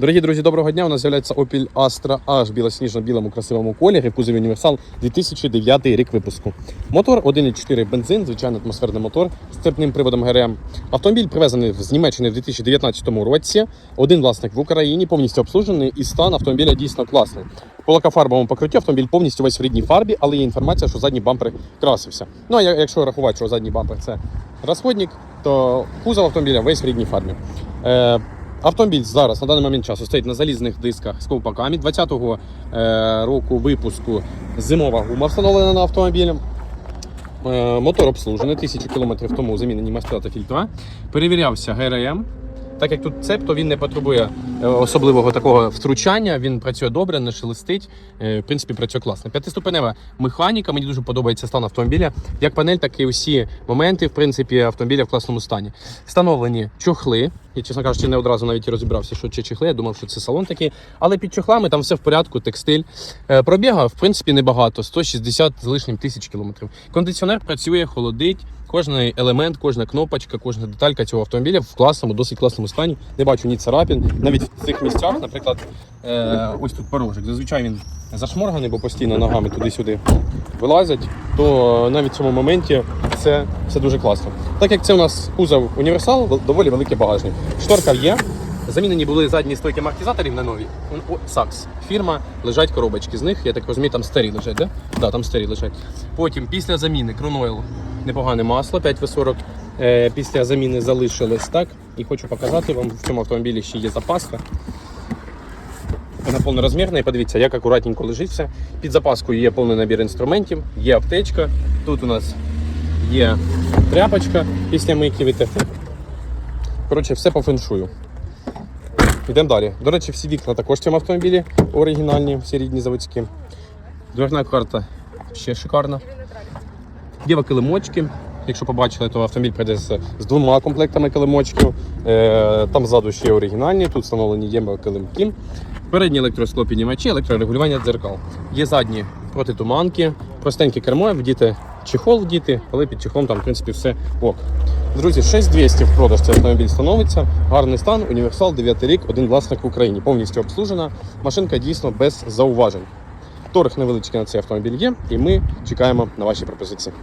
Дорогі друзі, доброго дня. У нас з'являється Opel Astra H білосніжно-білому красивому кольорі, кузові універсал 2009 рік випуску. Мотор 1,4 бензин, звичайний атмосферний мотор з цепним приводом ГРМ. Автомобіль привезений з Німеччини в 2019 році. Один власник в Україні, повністю обслужений, і стан автомобіля дійсно класний. По лакофарбовому покритті автомобіль повністю весь в рідній фарбі, але є інформація, що задній бампер красився. Ну а якщо рахувати, що задній бампер це розходник, то кузов автомобіля весь в рідній фарбі. Автомобіль зараз на даний момент часу стоїть на залізних дисках з ковпаками 20-го е, року випуску зимова гума встановлена на автомобілі. Е, мотор обслужений, тисячу кілометрів тому замінені мастила та фільтра. Перевірявся ГРМ. Так як тут цеп, то він не потребує особливого такого втручання. Він працює добре, не шелестить. Е, В принципі, працює класно. П'ятиступенева механіка. Мені дуже подобається стан автомобіля. Як панель, так і усі моменти, в принципі, автомобіля в класному стані. Встановлені чохли. Я, чесно кажучи, не одразу навіть розібрався, що це чехли. Я думав, що це салон такий. Але під чохлами там все в порядку, текстиль. Е, Пробіга, в принципі, небагато 160 з лишнім тисяч кілометрів. Кондиціонер працює, холодить. Кожний елемент, кожна кнопочка, кожна деталька цього автомобіля в класному, досить класному стані. Не бачу ні царапін. Навіть в цих місцях, наприклад, е, ось тут порожок. Зазвичай він зашморганий, бо постійно ногами туди-сюди вилазять. То навіть в цьому моменті це все дуже класно. Так як це у нас кузов універсал, доволі великий багажник. Шторка є. Замінені були задні стойки амортизаторів на нові. Сакс. Фірма, лежать коробочки з них. Я так розумію, там старі лежать, да? Да, там старі лежать. Потім після заміни Кронойл непогане масло, 5В40. Е, після заміни залишилось так. І хочу показати вам, в цьому автомобілі ще є запаска. Вона повнорозмірна і подивіться, як акуратненько лежить все. Під запаскою є повний набір інструментів, є аптечка. Тут у нас є тряпочка після мийки витерти. Коротше, все по феншую. Йдемо далі. До речі, всі вікна також в цьому автомобілі оригінальні, всі рідні заводські. Дверна карта ще шикарна. Є килимочки. Якщо побачили, то автомобіль прийде з, з двома комплектами килимочків. Е, там ззаду ще оригінальні, тут встановлені є килимки. Передні електросклопіднімачі, електрорегулювання дзеркал. Є задні протитуманки, простеньке кермо, вдіти чехол вдіти, але під чехлом там, в принципі, все ок. Друзі, 6200 в продаж цей автомобіль становиться. Гарний стан, універсал, 9 рік, один власник в Україні. Повністю обслужена. Машинка дійсно без зауважень. Торг невеличкий на цей автомобіль є, і ми чекаємо на ваші пропозиції.